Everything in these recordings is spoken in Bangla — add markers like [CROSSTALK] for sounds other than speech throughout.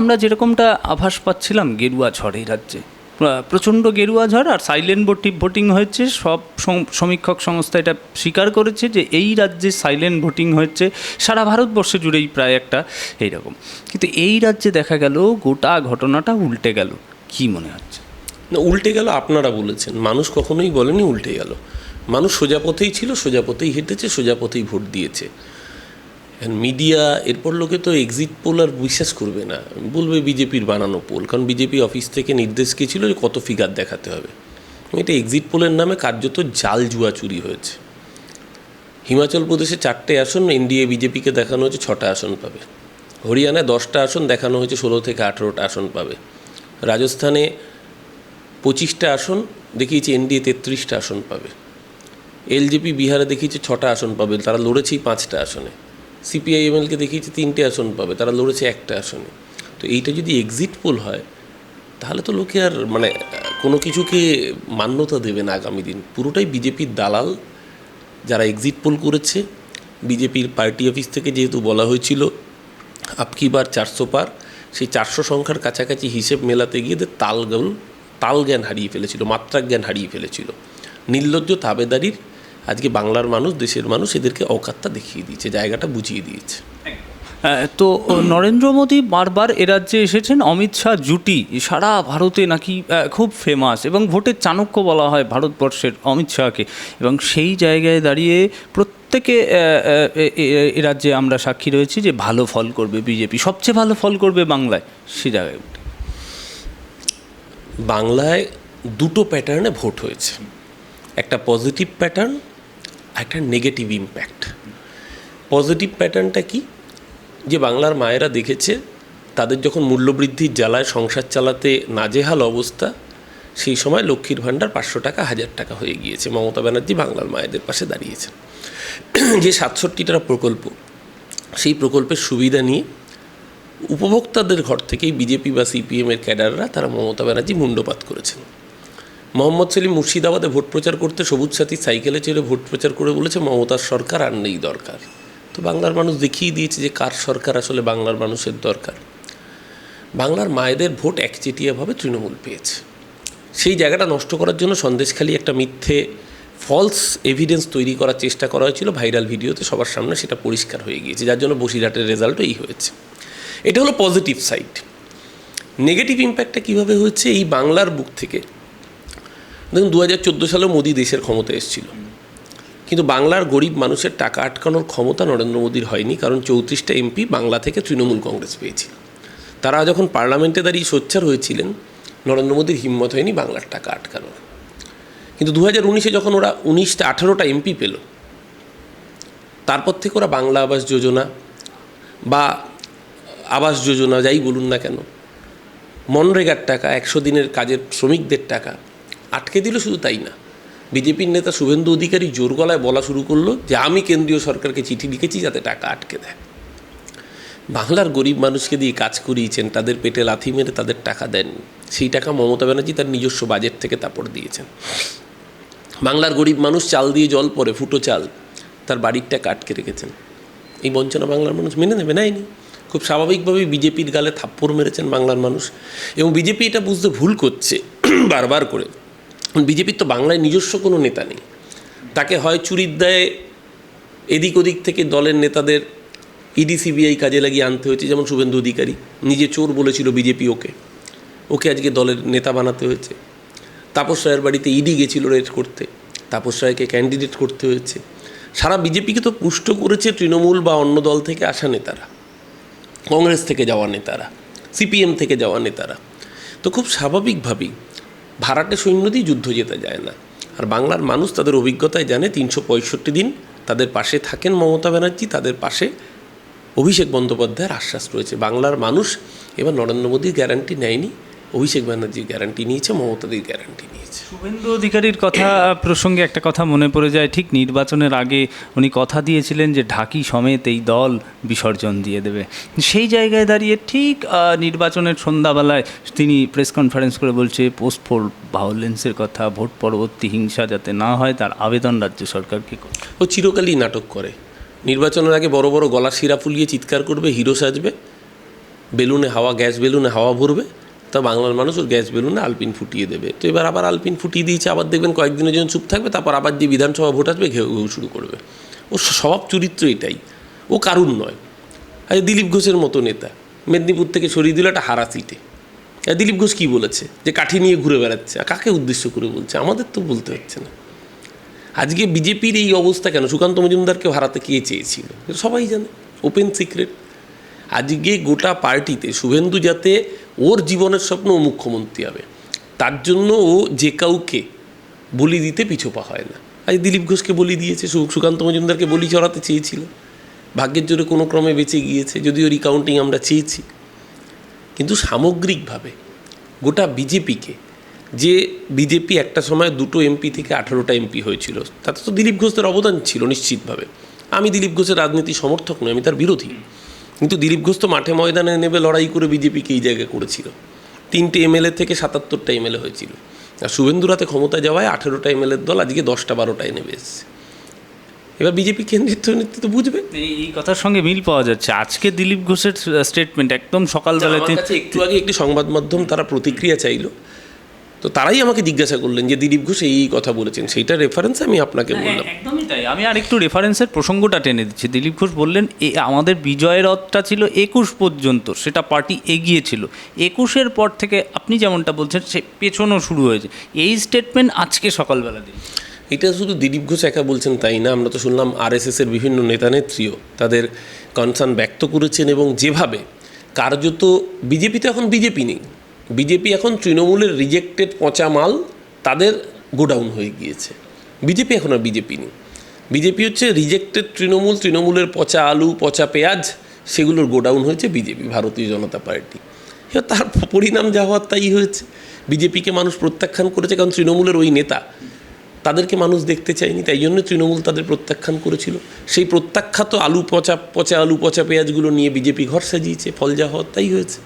আমরা যেরকমটা আভাস পাচ্ছিলাম গেরুয়া ঝড় এই রাজ্যে। প্রচণ্ড গেরুয়া ঝড় আর সাইলেন্ট ভোটিং ভোটিং হয়েছে। সব সম- সমীক্ষক সংস্থা এটা স্বীকার করেছে যে এই রাজ্যে সাইলেন্ট ভোটিং হয়েছে। সারা ভারতবর্ষ জুড়েই প্রায় একটা এইরকম। কিন্তু এই রাজ্যে দেখা গেল, গোটা ঘটনাটা উল্টে গেল। কি মনে হচ্ছে? না, উল্টে গেল আপনারা বলেছেন। মানুষ কখনোই বলেনি উল্টে গেল। মানুষ সোজা পথেই ছিল, সোজা পথেই হেঁটেছে, সোজা পথেই ভোট দিয়েছে। মিডিয়া এরপর লোকে তো এক্সিট পোল আর বিশ্বাস করবে না। বলবে বিজেপির বানানো পোল কারণ বিজেপি অফিস থেকে নির্দেশ কি ছিল যে কত ফিগার দেখাতে হবে। এটা এক্সিট পোলের নামে কার্যত জাল জুয়া চুরি হয়েছে। হিমাচল প্রদেশে চারটে আসন, এনডিএ, বিজেপিকে দেখানো হয়েছে ছটা আসন পাবে। হরিয়ানায় দশটা আসন, দেখানো হয়েছে ষোলো থেকে আঠেরোটা আসন পাবে। রাজস্থানে পঁচিশটা আসন, দেখিয়েছে এনডিএ তেত্রিশটা আসন পাবে। এলজেপি বিহারে দেখিয়েছে ছটা আসন পাবে, তারা লড়েছেই পাঁচটা আসনে। সিপিআইএমএলকে দেখিয়েছে তিনটে আসন পাবে, তারা লড়েছে একটা আসনে। তো এইটা যদি এক্সিট পোল হয়, তাহলে তো লোকে আর মানে কোনো কিছুকে মান্যতা দেবে না আগামী দিন। পুরোটাই বিজেপির দালাল যারা এক্সিট পোল করেছে। বিজেপির পার্টি অফিস থেকে যেহেতু বলা হয়েছিল আপকি বার চারশো পার, সেই চারশো সংখ্যার কাছাকাছি হিসেব মেলাতে গিয়ে তালগল তাল জ্ঞান হারিয়ে ফেলেছিল মাত্রা জ্ঞান হারিয়ে ফেলেছিল। নির্লজ্জ তাবেদারির আজকে বাংলার মানুষ দেশের মানুষ এদেরকে অকাত্তা দেখিয়ে দিয়েছে জায়গাটা বুঝিয়ে দিয়েছে। আহ, তো নরেন্দ্র মোদী বারবার এ রাজ্যে এসেছেন অমিত শাহ জুটি সারা ভারতে নাকি খুব ফেমাস এবং ভোটের চাণক্য বলা হয় ভারতবর্ষের অমিত শাহকে। এবং সেই জায়গায় দাঁড়িয়ে প্রত্যেকে এ- রাজ্যে আমরা সাক্ষী রয়েছি যে ভালো ফল করবে বিজেপি। সবচেয়ে ভালো ফল করবে বাংলায় সে জায়গায় উঠে। বাংলায় দুটো প্যাটার্নে ভোট হয়েছে। একটা পজিটিভ প্যাটার্ন একটা নেগেটিভ ইম্প্যাক্ট পজিটিভ প্যাটার্নটা কি? যে বাংলার মায়েরা দেখেছে, তাদের যখন মূল্যবৃদ্ধির জ্বালায় সংসার চালাতে নাজেহাল অবস্থা, সেই সময় লক্ষ্মীর ভাণ্ডার পাঁচশো টাকা, হাজার টাকা হয়ে গিয়েছে। মমতা ব্যানার্জি বাংলার মায়েদের পাশে দাঁড়িয়েছেন। [CLEARS THROAT] যে সাতষট্টিটা প্রকল্প, সেই প্রকল্পের সুবিধা নিয়ে উপভোক্তাদের ঘর থেকেই বিজেপি বা সিপিএমের ক্যাডাররা তারা মমতা ব্যানার্জি মুণ্ডপাত করেছেন। মোহাম্মদ সেলিম মুর্শিদাবাদে ভোট প্রচার করতে সবুজ সাথী সাইকেলে চেড়ে ভোট প্রচার করে বলেছে, মমতার সরকার আর নেই দরকার। তো বাংলার মানুষ দেখিয়ে দিয়েছে যে কার সরকার আসলে বাংলার মানুষের দরকার। বাংলার মায়েদের ভোট একচেটিয়াভাবে তৃণমূল পেয়েছে। সেই জায়গাটা নষ্ট করার জন্য সন্দেশখালী একটা মিথ্যে ফলস এভিডেন্স তৈরি করার চেষ্টা করা হয়েছিল। ভাইরাল ভিডিওতে সবার সামনে সেটা পরিষ্কার হয়ে গিয়েছে, যার জন্য বসিরহাটের রেজাল্টও এই হয়েছে। এটা হলো পজিটিভ সাইড নেগেটিভ ইম্প্যাক্টটা কীভাবে হয়েছে? এই বাংলার বুক থেকে দেখুন দু হাজার চোদ্দ সালে মোদী দেশের ক্ষমতা এসেছিল। কিন্তু বাংলার গরিব মানুষের টাকা আটকানোর ক্ষমতা নরেন্দ্র মোদীর হয়নি, কারণ চৌত্রিশটা এমপি বাংলা থেকে তৃণমূল কংগ্রেস পেয়েছিল। তারা যখন পার্লামেন্টে দাঁড়িয়ে সোচ্চার হয়েছিলেন, নরেন্দ্র মোদীর হিম্মত হয়নি বাংলার টাকা আটকানোর। কিন্তু দু হাজার উনিশে যখন ওরা উনিশটা আঠেরোটা এমপি পেল, তারপর থেকে ওরা বাংলা আবাস যোজনা বা আবাস যোজনা, যাই বলুন না কেন, মনরেগার টাকা, একশো দিনের কাজের শ্রমিকদের টাকা আটকে দিল শুধু তাই না। বিজেপির নেতা শুভেন্দু অধিকারী জোর গলায় বলা শুরু করল যে, আমি কেন্দ্রীয় সরকারকে চিঠি লিখেছি যাতে টাকা আটকে দেয়। বাংলার গরিব মানুষকে দিয়ে কাজ করিয়েছেন, তাদের পেটে লাথি মেরে তাদের টাকা দেন সেই টাকা মমতা ব্যানার্জি তার নিজস্ব বাজেট থেকে তাপড় দিয়েছেন। বাংলার গরিব মানুষ চাল দিয়ে জল পরে, ফুটো চাল, তার বাড়ির টাকা আটকে রেখেছেন। এই বঞ্চনা বাংলার মানুষ মেনে নেবে নেয়নি খুব স্বাভাবিকভাবেই বিজেপির গালে থাপ্পড় মেরেছেন বাংলার মানুষ। এবং বিজেপি এটা বুঝতে ভুল করছে, বারবার করে। বিজেপির তো বাংলায় নিজস্ব কোনো নেতা নেই। তাকে হয় চুরির দায়ে এদিক ওদিক থেকে দলের নেতাদের ইডি, সিবিআই কাজে লাগিয়ে আনতে হয়েছে, যেমন শুভেন্দু অধিকারী। নিজে চোর বলেছিল বিজেপি ওকে। ওকে আজকে দলের নেতা বানাতে হয়েছে। তাপস রায়ের বাড়িতে ইডি গেছিল রেড করতে। তাপস রায়কে ক্যান্ডিডেট করতে হয়েছে। সারা বিজেপিকে তো পুষ্ট করেছে তৃণমূল বা অন্য দল থেকে আসা নেতারা। কংগ্রেস থেকে যাওয়া নেতারা। সিপিএম থেকে যাওয়া নেতারা। তো খুব স্বাভাবিকভাবেই ভাড়াটে সৈন্য দিয়ে যুদ্ধ জেতা যায় না। আর বাংলার মানুষ তাদের অভিজ্ঞতায় জানে তিনশো পঁয়ষট্টি দিন তাদের পাশে থাকেন মমতা ব্যানার্জি, তাদের পাশে অভিষেক বন্দ্যোপাধ্যায়ের আশ্বাস রয়েছে। বাংলার মানুষ এবার নরেন্দ্র মোদীর গ্যারান্টি নেয়নি। অভিষেক ব্যানার্জির গ্যারান্টি নিয়েছে মমতাদির গ্যারান্টি নিয়েছে। শুভেন্দু অধিকারীর কথা প্রসঙ্গে একটা কথা মনে পড়ে যায় ঠিক নির্বাচনের আগে উনি কথা দিয়েছিলেন যে ঢাকি সমেত এই দল বিসর্জন দিয়ে দেবে। সেই জায়গায় দাঁড়িয়ে ঠিক নির্বাচনের সন্ধ্যাবেলায় তিনি প্রেস কনফারেন্স করে বলছে পোস্ট পোল ভায়োলেন্সের কথা ভোট পরবর্তী হিংসা যাতে না হয় তার আবেদন রাজ্য সরকারকে ও চিরকালই নাটক করে। নির্বাচনের আগে বড় বড় গলা শিরা ফুলিয়ে চিৎকার করবে হিরো সাজবে বেলুনে হাওয়া গ্যাস বেলুনে হাওয়া ভরবে তা বাংলার মানুষ ওর গ্যাস বেলুনে আলপিন ফুটিয়ে দেবে। তো এবার আবার আলপিন ফুটিয়ে দিয়েছে, আবার দেখবেন কয়েকদিনের জন্য চুপ থাকবে, তারপর আবার যে বিধানসভা ভোট আসবে, ঘেউ ঘেউ শুরু করবে। ও স্বভাব চরিত্র এটাই। ও কারুর নয়। আর দিলীপ ঘোষের মতো নেতা। মেদিনীপুর থেকে সরিয়ে দিল একটা হারা সিটে। দিলীপ ঘোষ কী বলেছে? যে কাঠি নিয়ে ঘুরে বেড়াচ্ছে। কাকে উদ্দেশ্য করে বলছে? আমাদের তো বলতে হচ্ছে না। আজকে বিজেপির এই অবস্থা কেন? সুকান্ত মজুমদারকে হারাতে কে চেয়েছিল? সবাই জানে। Open secret. আজকে গোটা পার্টিতে শুভেন্দু যাতে ওর জীবনের স্বপ্ন ও মুখ্যমন্ত্রী হবে। তার জন্য ও যে কাউকে বলি দিতে পিছোপা হয় না। আজ দিলীপ ঘোষকে বলি দিয়েছে সুকান্ত মজুমদারকে বলি চড়াতে চেয়েছিল। ভাগ্যের জোরে কোনো ক্রমে বেঁচে গিয়েছে, যদিও রিকাউন্টিং আমরা চেয়েছি। কিন্তু সামগ্রিকভাবে গোটা বিজেপিকে, যে বিজেপি একটা সময় দুটো এমপি থেকে আঠারোটা এমপি হয়েছিল, তাতে তো দিলীপ ঘোষের অবদান ছিল নিশ্চিতভাবে। আমি দিলীপ ঘোষের রাজনীতি সমর্থক নই, আমি তার বিরোধী। কিন্তু দিলীপ ঘোষ তো মাঠে ময়দানে নেবে লড়াই করে বিজেপিকে এই জায়গায় করেছিল। তিনটে এমএলএ থেকে সাতাত্তরটা এমএলএ হয়েছিল। আর শুভেন্দুরাতে ক্ষমতা যাওয়ায় আঠেরোটা এমএলএর দল আজকে দশটা বারোটায় নেমে এসেছে। এবার বিজেপি কেন্দ্রিত নেতৃত্ব বুঝবে। এই এই কথার সঙ্গে মিল পাওয়া যাচ্ছে। আজকে দিলীপ ঘোষের স্টেটমেন্ট একদম সকালবেলা একটু আগে একটি সংবাদ মাধ্যম তারা প্রতিক্রিয়া চাইলো। তো তারাই আমাকে জিজ্ঞাসা করলেন যে দিলীপ ঘোষ এই কথা বলেছেন সেইটা রেফারেন্স আমি আপনাকে বললাম। একদমই তাই। আমি আর একটু রেফারেন্সের প্রসঙ্গটা টেনে দিচ্ছি। দিলীপ ঘোষ বললেন এ আমাদের বিজয়ের রথটা ছিল একুশ পর্যন্ত সেটা পার্টি এগিয়েছিল একুশের পর থেকে আপনি যেমনটা বলছেন সে পেছনও শুরু হয়েছে। এই স্টেটমেন্ট আজকে সকালবেলা দিন। এটা শুধু দিলীপ ঘোষ একা বলছেন তাই না? আমরা তো শুনলাম আরএসএসের বিভিন্ন নেতানেত্রীও তাদের কনসার্ন ব্যক্ত করেছেন এবং যেভাবে কার্যত বিজেপি তো এখন বিজেপি নেই। বিজেপি এখন তৃণমূলের রিজেক্টেড পচা মাল, তাদের গোডাউন হয়ে গিয়েছে। বিজেপি এখন আর বিজেপি নেই। বিজেপি হচ্ছে রিজেক্টেড তৃণমূল, তৃণমূলের পচা আলু, পচা পেঁয়াজ, সেগুলোর গোডাউন হয়েছে বিজেপি, ভারতীয় জনতা পার্টি। এবার তার পরিণাম যা হওয়ার তাই হয়েছে। বিজেপিকে মানুষ প্রত্যাখ্যান করেছে কারণ তৃণমূলের ওই নেতা, তাদেরকে মানুষ দেখতে চায়নি, তাই জন্য তৃণমূল তাদের প্রত্যাখ্যান করেছিল। সেই প্রত্যাখ্যাত আলু, পচা পচা আলু, পচা পেঁয়াজগুলো নিয়ে বিজেপি ঘর সাজিয়েছে, ফল যা হওয়ার তাই হয়েছে।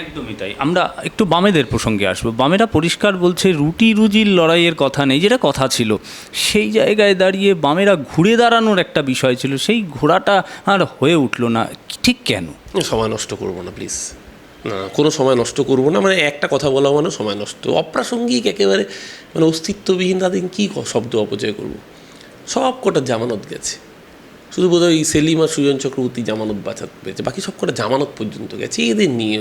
একদমই তাই। আমরা একটু বামেদের প্রসঙ্গে আসব। বামেরা পরিষ্কার বলছে, রুটি রুজির লড়াইয়ের কথা নেই, যেটা কথা ছিল। সেই জায়গায় দাঁড়িয়ে বামেরা ঘুরে দাঁড়ানোর একটা বিষয় ছিল। সেই ঘোড়াটা আর হয়ে উঠল না। ঠিক কেন? সময় নষ্ট করব না প্লিজ না, কোনো সময় নষ্ট করব না। মানে একটা কথা বলা মানে সময় নষ্ট। অপ্রাসঙ্গিক একেবারে মানে অস্তিত্ববিহীন তাদের কী শব্দ অপচয় করব? সব কটা জামানত গেছে। শুধু বোধহয় এই সেলিম আর সুজন চক্রবর্তী জামানত বাঁচাতে বাকি সব কটা জামানত পর্যন্ত গেছে। এদের নিয়ে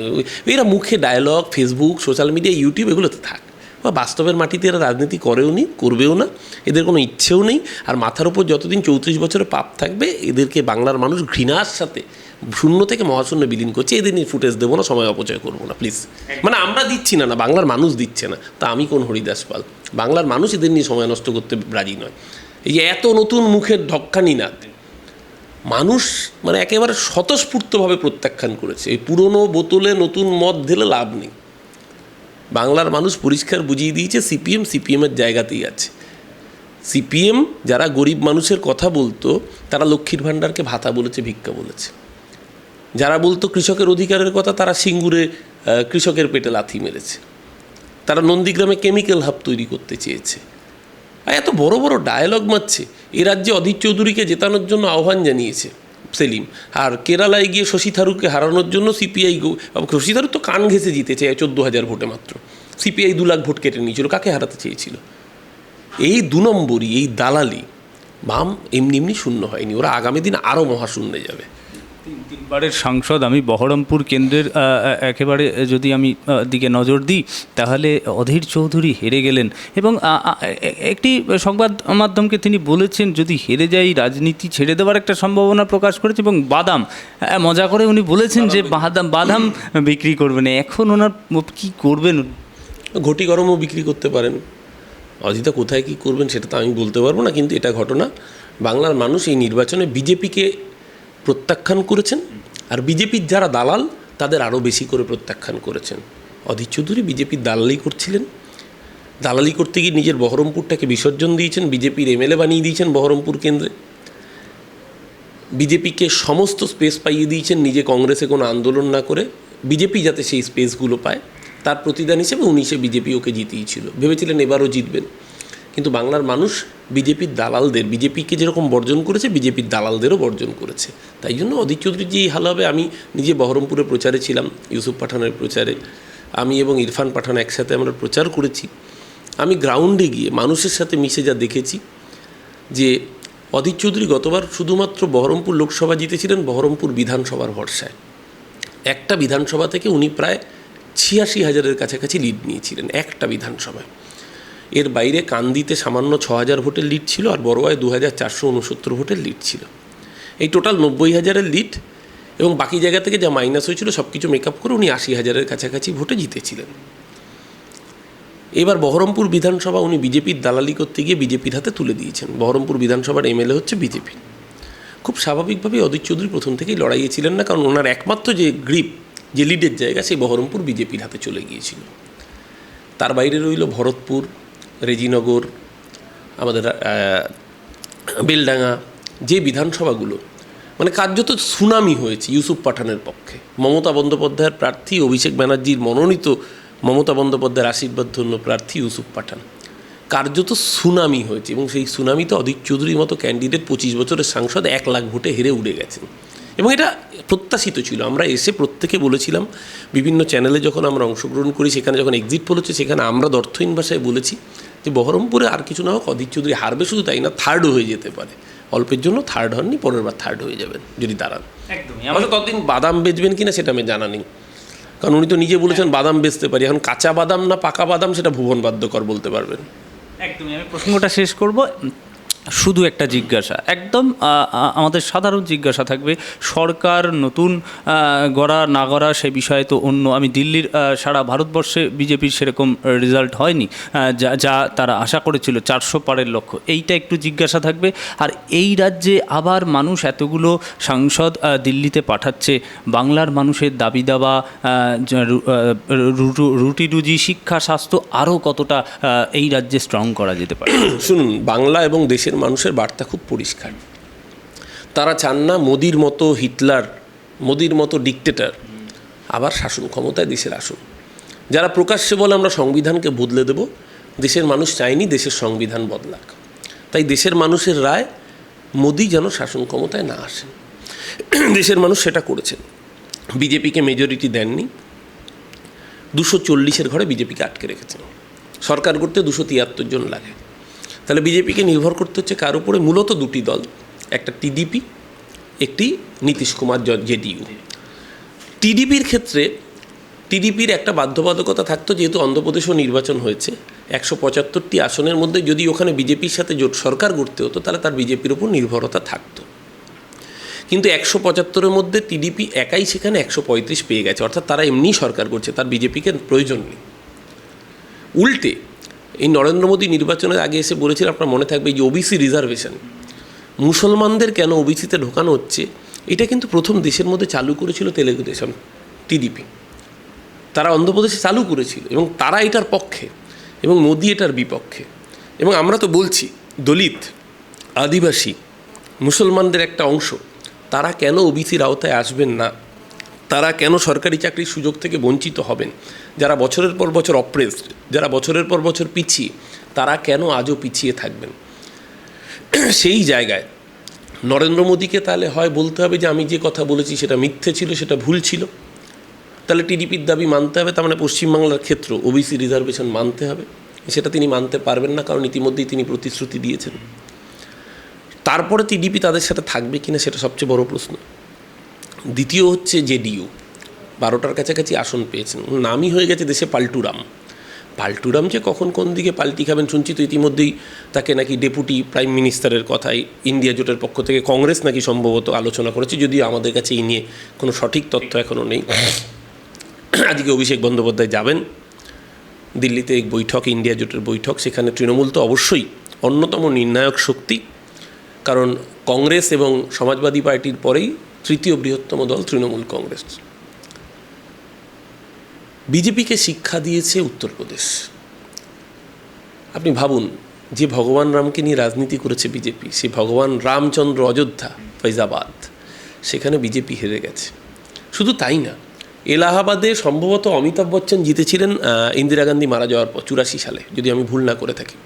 এরা মুখে dialogue Facebook social media YouTube এগুলোতে থাক। বা বাস্তবের মাটিতে এরা রাজনীতি করেও নি, করবেও না, এদের কোনো ইচ্ছেও নেই। আর মাথার উপর যতদিন চৌত্রিশ বছরের পাপ থাকবে, এদেরকে বাংলার মানুষ ঘৃণার সাথে শূন্য থেকে মহাশূন্য বিলীন করছে, এদের নিয়ে ফুটেজ দেবো না, সময় অপচয় করব না প্লিজ মানে আমরা দিচ্ছি না না, বাংলার মানুষ দিচ্ছে না। তা আমি কোন হরিদাস পাল? বাংলার মানুষ এদের নিয়ে সময় নষ্ট করতে রাজি নয়। এই যে এত নতুন মুখের ঢক্কানি না মানুষ মানে একেবারে স্বতঃস্ফূর্তভাবে প্রত্যাখ্যান করেছে। এই পুরনো বোতলে নতুন মদ ঢেলে লাভ নেই। বাংলার মানুষ পরিষ্কার বুঝিয়ে দিয়েছে, সিপিএম সিপিএমের জায়গাতেই আছে। সিপিএম যারা গরিব মানুষের কথা বলতো, তারা লক্ষ্মীর ভাণ্ডারকে ভাতা বলেছে, ভিক্ষা বলেছে। যারা বলতো কৃষকের অধিকারের কথা, তারা সিঙ্গুরে কৃষকের পেটে লাথি মেরেছে। তারা নন্দীগ্রামে কেমিক্যাল হাব তৈরি করতে চেয়েছে। আর এত বড় বড় ডায়ালগ মারছে। এ রাজ্যে অধীর চৌধুরীকে জেতানোর জন্য আহ্বান জানিয়েছে সেলিম। আর কেরালায় গিয়ে শশী থারুরকে হারানোর জন্য সিপিআই শশী থারুর তো কান ঘেঁষে জিতেছে চোদ্দ হাজার ভোটে মাত্র। সিপিআই দু লাখ ভোট কেটে নিয়েছিল। কাকে হারাতে চেয়েছিল? এই দু নম্বরই, এই দালালি। বাম এমনি এমনি শূন্য হয়নি। ওরা আগামী দিন আরও মহাশূন্যে যাবে। তিনবারের সাংসদ আমি বহরমপুর কেন্দ্রের একেবারে যদি আমি দিকে নজর দিই তাহলে অধীর চৌধুরী হেরে গেলেন। এবং একটি সংবাদ মাধ্যমকে তিনি বলেছেন যদি হেরে যাই রাজনীতি ছেড়ে দেওয়ার একটা সম্ভাবনা প্রকাশ করেছে এবং বাদাম মজা করে উনি বলেছেন যে বাদাম বাদাম বিক্রি করবেন। এখন ওনার কি করবেন? ঘটি গরমও বিক্রি করতে পারেন। অজিতা কোথায় কী করবেন সেটা তো আমি বলতে পারব না কিন্তু এটা ঘটনা। বাংলার মানুষ এই নির্বাচনে বিজেপিকে প্রত্যাখ্যান করেছেন, আর বিজেপির যারা দালাল, তাদের আরও বেশি করে প্রত্যাখ্যান করেছেন। অধীর চৌধুরী বিজেপির দালালি করছিলেন। দালালি করতে গিয়ে নিজের বহরমপুরটাকে বিসর্জন দিয়েছেন, বিজেপির এমএলএ বানিয়ে দিয়েছেন বহরমপুর কেন্দ্রে। বিজেপিকে সমস্ত স্পেস পাইয়ে দিয়েছেন, নিজে কংগ্রেসে কোনো আন্দোলন না করে। বিজেপি যাতে সেই স্পেসগুলো পায়, তার প্রতিদান হিসেবে উনিশে বিজেপি ওকে জিতিয়েছিল। ভেবেছিলেন এবারও জিতবেন। কিন্তু বাংলার মানুষ বিজেপির দালালদের, বিজেপিকে যেরকম বর্জন করেছে, বিজেপির দালালদেরও বর্জন করেছে। তাই জন্য অধীর চৌধুরীর যে হাল হবে। আমি নিজে বহরমপুরে প্রচারে ছিলাম, ইউসুফ পাঠানের প্রচারে। আমি এবং ইরফান পাঠান একসাথে আমরা প্রচার করেছি। আমি গ্রাউন্ডে গিয়ে মানুষের সাথে মিশে যা দেখেছি যে অধীর চৌধুরী গতবার শুধুমাত্র বহরমপুর লোকসভা জিতেছিলেন বহরমপুর বিধানসভার ভরসায়। একটা বিধানসভা থেকে উনি প্রায় ছিয়াশি হাজারের কাছাকাছি লিড নিয়েছিলেন, একটা বিধানসভায়। এর বাইরে কান্দিতে সামান্য ছ হাজার ভোটের লিড ছিল আর বড়োয়ায় দু হাজার চারশো উনসত্তর ভোটের লিড ছিল। এই টোটাল নব্বই হাজারের লিড এবং বাকি জায়গা থেকে যা মাইনাস হয়েছিল সব কিছু মেকআপ করে উনি আশি হাজারের কাছাকাছি ভোটে জিতেছিলেন। এবার বহরমপুর বিধানসভা উনি বিজেপির দালালি করতে গিয়ে বিজেপির হাতে তুলে দিয়েছেন। বহরমপুর বিধানসভার এমএলএ হচ্ছে বিজেপি। খুব স্বাভাবিকভাবেই অদিত চৌধুরী প্রথম থেকেই লড়াইয়ে ছিলেন না, কারণ ওনার একমাত্র যে গ্রিপ, যে লিডের জায়গা, সেই বহরমপুর বিজেপির হাতে চলে গিয়েছিল। তার বাইরে রইল ভরতপুর রেজিনগর, আমাদের বেলডাঙ্গা, যে বিধানসভাগুলো মানে কার্যত সুনামি হয়েছে ইউসুফ পাঠানের পক্ষে। মমতা বন্দ্যোপাধ্যায়ের প্রার্থী, অভিষেক ব্যানার্জির মনোনীত মমতা বন্দ্যোপাধ্যায়ের আশীর্বাদ ধন্য প্রার্থী ইউসুফ পাঠান। কার্যত সুনামি হয়েছে এবং সেই সুনামিতে অধীর চৌধুরীর মতো ক্যান্ডিডেট পঁচিশ বছরের সাংসদ এক লাখ ভোটে হেরে উড়ে গেছেন। এবং এটা প্রত্যাশিত ছিল। আমরা এসে প্রত্যেকে বলেছিলাম, বিভিন্ন চ্যানেলে যখন আমরা অংশগ্রহণ করি, সেখানে যখন এক্সিট পোল হচ্ছে, সেখানে আমরা দর্থহীন ভাষায় বলেছি যে বহরমপুরে আর কিছু না হোক অধীর চৌধুরী হারবে শুধু তাই না থার্ডও হয়ে যেতে পারে। অল্পের জন্য থার্ড হননি পরের বার থার্ড হয়ে যাবেন যদি দাঁড়ান। একদমই আমাকে ততদিন বাদাম বেচবেন কিনা সেটা আমি জানা নেই। কারণ উনি তো নিজে বলেছেন বাদাম বেচতে পারি। এখন কাঁচা বাদাম না পাকা বাদাম সেটা ভুবন বাদ্যকর বলতে পারবেন। একদমই আমি প্রসঙ্গটা শেষ করব। শুধু একটা জিজ্ঞাসা, একদম আমাদের সাধারণ জিজ্ঞাসা থাকবে, সরকার নতুন গড়া, না গড়া সে বিষয়ে তো অন্য, আমি দিল্লির সারা ভারতবর্ষে বিজেপির সেরকম রেজাল্ট হয়নি যা যা তারা আশা করেছিল, চারশো পারের লক্ষ্য, এইটা একটু জিজ্ঞাসা থাকবে, আর এই রাজ্যে আবার মানুষ এতগুলো সাংসদ দিল্লিতে পাঠাচ্ছে, বাংলার মানুষের দাবি দাবা রুটি রুজি, শিক্ষা, স্বাস্থ্য আরও কতটা এই রাজ্যে স্ট্রং করা যেতে পারে? শুনুন, বাংলা এবং দেশের মানুষের বার্তা খুব পরিষ্কার। তারা চান না মোদির মতো হিটলার, মোদির মতো ডিকটেটর আবার শাসন ক্ষমতায় দেশের আসুন। যারা প্রকাশ্যে বলে আমরা সংবিধানকে বদলে দেব, দেশের মানুষ চায়নি দেশের সংবিধান বদলাক। তাই দেশের মানুষের রায়, মোদি যেন শাসন ক্ষমতায় না আসেন দেশের মানুষ সেটা করেছেন। বিজেপিকে মেজরিটি দেননি। দুশো চল্লিশের ঘরে বিজেপিকে আটকে রেখেছেন। সরকার করতে দুশো তিয়াত্তর জন লাগে। তাহলে বিজেপিকে নির্ভর করতে হচ্ছে কার উপরে? মূলত দুটি দল, একটা টিডিপি, একটি নীতিশ কুমার জেডিইউ। টিডিপির ক্ষেত্রে, টিডিপির একটা বাধ্যবাধকতা থাকতো যেহেতু অন্ধ্রপ্রদেশও নির্বাচন হয়েছে। একশো পঁচাত্তরটি আসনের মধ্যে যদি ওখানে বিজেপির সাথে জোট সরকার গড়তে হতো, তাহলে তার বিজেপির উপর নির্ভরতা থাকতো। কিন্তু একশো পঁচাত্তরের মধ্যে টিডিপি একাই সেখানে একশো পঁয়ত্রিশ পেয়ে গেছে, অর্থাৎ তারা এমনিই সরকার করছে তার বিজেপিকে প্রয়োজন নেই। উল্টে এই নরেন্দ্র মোদী নির্বাচনের আগে এসে বলেছিল আপনার মনে থাকবে যে ওবিসি রিজার্ভেশন মুসলমানদের কেন ওবিসিতে ঢোকানো হচ্ছে? এটা কিন্তু প্রথম দেশের মধ্যে চালু করেছিল তেলেগু দেশম টিডিপি তারা অন্ধ্রপ্রদেশে চালু করেছিল এবং তারা এটার পক্ষে এবং মোদি এটার বিপক্ষে। এবং আমরা তো বলছি, দলিত, আদিবাসী, মুসলমানদের একটা অংশ, তারা কেন ওবিসির আওতায় আসবেন না? তারা কেন সরকারি চাকরির সুযোগ থেকে বঞ্চিত হবেন? যারা বছরের পর বছর অপ্রেসড যারা বছরের পর বছর পিছিয়ে, তারা কেন আজও পিছিয়ে থাকবেন? সেই জায়গায় নরেন্দ্র মোদীকে তাহলে হয় বলতে হবে যে, আমি যে কথা বলেছি সেটা মিথ্যে ছিল, সেটা ভুল ছিল। তাহলে টিডিপির দাবি মানতে হবে, তার মানে পশ্চিমবাংলার ক্ষেত্র ওবিসি রিজার্ভেশন মানতে হবে। সেটা তিনি মানতে পারবেন না, কারণ ইতিমধ্যেই তিনি প্রতিশ্রুতি দিয়েছেন। তারপরে টিডিপি তাদের সাথে থাকবে কিনা, সেটা সবচেয়ে বড় প্রশ্ন। দ্বিতীয় হচ্ছে জেডিইউ। বারোটার কাছাকাছি আসন পেয়েছেন। নামই হয়ে গেছে দেশে পাল্টুরাম। পাল্টুরাম যে কখন কোন দিকে পাল্টি খাবেন শুনছি তো ইতিমধ্যেই তাকে নাকি ডেপুটি প্রাইম মিনিস্টারের কথাই ইন্ডিয়া জোটের পক্ষ থেকে কংগ্রেস নাকি সম্ভবত আলোচনা করেছে, যদিও আমাদের কাছে এই নিয়ে কোনো সঠিক তথ্য এখনও নেই। আজকে অভিষেক বন্দ্যোপাধ্যায় যাবেন। দিল্লিতে এক বৈঠক, ইন্ডিয়া জোটের বৈঠক, সেখানে তৃণমূল তো অবশ্যই অন্যতম নির্ণায়ক শক্তি। কারণ কংগ্রেস এবং সমাজবাদী পার্টির পরেই তৃতীয় বৃহত্তম দল তৃণমূল কংগ্রেস। বিজেপিকে শিক্ষা দিয়েছে উত্তরপ্রদেশ। আপনি ভাবুন, যে ভগবান রামকে নিয়ে রাজনীতি করেছে বিজেপি, সে ভগবান রামচন্দ্র অযোধ্যা, ফৈজাবাদ, সেখানে বিজেপি হেরে গেছে। শুধু তাই না, এলাহাবাদে সম্ভবত অমিতাভ বচ্চন জিতেছিলেন ইন্দিরা গান্ধী মারা যাওয়ার পর, চুরাশি সালে, যদি আমি ভুল না করে থাকি।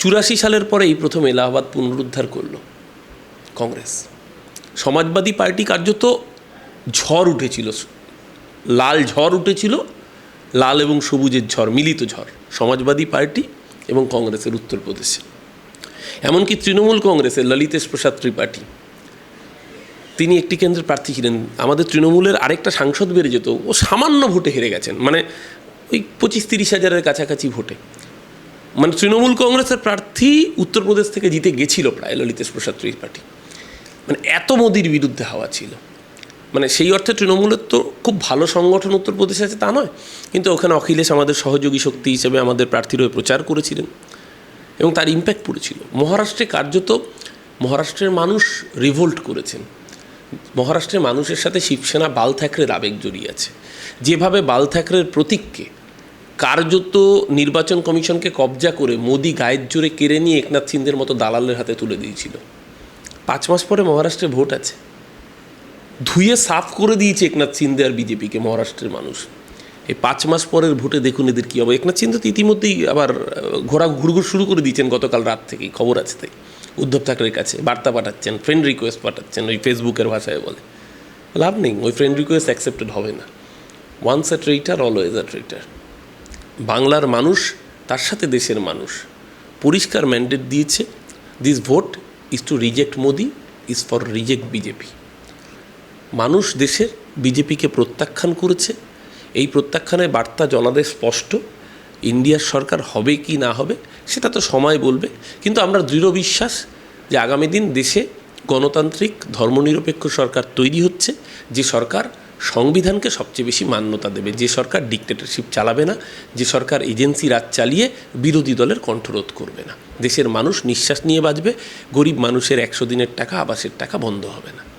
চুরাশি সালের পরেই প্রথম এলাহাবাদ পুনরুদ্ধার করল কংগ্রেস। সমাজবাদী পার্টি কার্যত ঝড় উঠেছিল। লাল ঝড় উঠেছিল, লাল এবং সবুজের ঝড়, মিলিত ঝড়, সমাজবাদী পার্টি এবং কংগ্রেসের উত্তরপ্রদেশে। এমনকি তৃণমূল কংগ্রেসের ললিতেশ প্রসাদ ত্রিপাঠী, তিনি একটি কেন্দ্রের প্রার্থী ছিলেন। আমাদের তৃণমূলের আরেকটা সাংসদ বেড়ে যেত, ও সামান্য ভোটে হেরে গেছেন মানে ওই পঁচিশ তিরিশ হাজারের কাছাকাছি ভোটে। মানে তৃণমূল কংগ্রেসের প্রার্থী উত্তরপ্রদেশ থেকে জিতে গেছিল প্রায় ললিতেশ প্রসাদ ত্রিপাঠী। মানে এত মোদির বিরুদ্ধে হাওয়া ছিল। মানে সেই অর্থে তৃণমূলের তো খুব ভালো সংগঠন উত্তরপ্রদেশে আছে তা নয়। কিন্তু ওখানে অখিলেশ আমাদের সহযোগী শক্তি হিসেবে আমাদের প্রার্থীর হয়ে প্রচার করেছিলেন। এবং তার ইম্প্যাক্ট পড়েছিল। মহারাষ্ট্রে কার্যত মহারাষ্ট্রের মানুষ রিভোল্ট করেছেন। মহারাষ্ট্রের মানুষের সাথে শিবসেনা বাল থ্যাকরের আবেগ জড়িয়ে আছে। যেভাবে বাল থ্যাকরের প্রতীককে কার্যত নির্বাচন কমিশনকে কবজা করে মোদি গায়ের জোরে কেড়ে নিয়ে একনাথ সিন্ধের মতো দালালের হাতে তুলে দিয়েছিল। পাঁচ মাস পরে মহারাষ্ট্রে ভোট আছে। ধুয়ে সাফ করে দিয়েছে একনাথ সিন্ধে আর বিজেপিকে, মহারাষ্ট্রের মানুষ। এই পাঁচ মাস পরের ভোটে দেখুন এদের কী হবে একনাথ সিন্ধে তো ইতিমধ্যেই আবার ঘোরা ঘুরঘুর শুরু করে দিয়েছেন গতকাল রাত থেকেই, খবর আছে তাই। উদ্ধব ঠাকরের কাছে বার্তা পাঠাচ্ছেন ফ্রেন্ড রিকোয়েস্ট পাঠাচ্ছেন, ওই ফেসবুকের ভাষায় বলে। লাভ নেই, ওই ফ্রেন্ড রিকোয়েস্ট অ্যাকসেপ্টেড হবে না। ওয়ান্স আ ট্রেটার অলওয়েজ আ ট্রেটার বাংলার মানুষ, তার সাথে দেশের মানুষ। পরিষ্কার ম্যান্ডেট দিয়েছে this vote is to reject Modi is for reject BJP মানুষ দেশের বিজেপিকে প্রত্যাখ্যান করেছে। এই প্রত্যাখ্যানের বার্তা জনাদের স্পষ্ট। ইন্ডিয়ার সরকার হবে কি না হবে, সেটা তো সময় বলবে। কিন্তু আমরা দৃঢ় বিশ্বাস যে আগামী দিন দেশে গণতান্ত্রিক, ধর্মনিরপেক্ষ সরকার তৈরি হচ্ছে। যে সরকার সংবিধানকে সবচেয়ে বেশি মান্যতা দেবে। যে সরকার ডিক্টেটরশিপ চালাবে না, যে সরকার এজেন্সি রাজ চালিয়ে বিরোধী দলের কণ্ঠরোধ করবে না। দেশের মানুষ নিঃশ্বাস নিয়ে বাঁচবে, গরিব মানুষের একশো দিনের টাকা, আবাসের টাকা বন্ধ হবে না।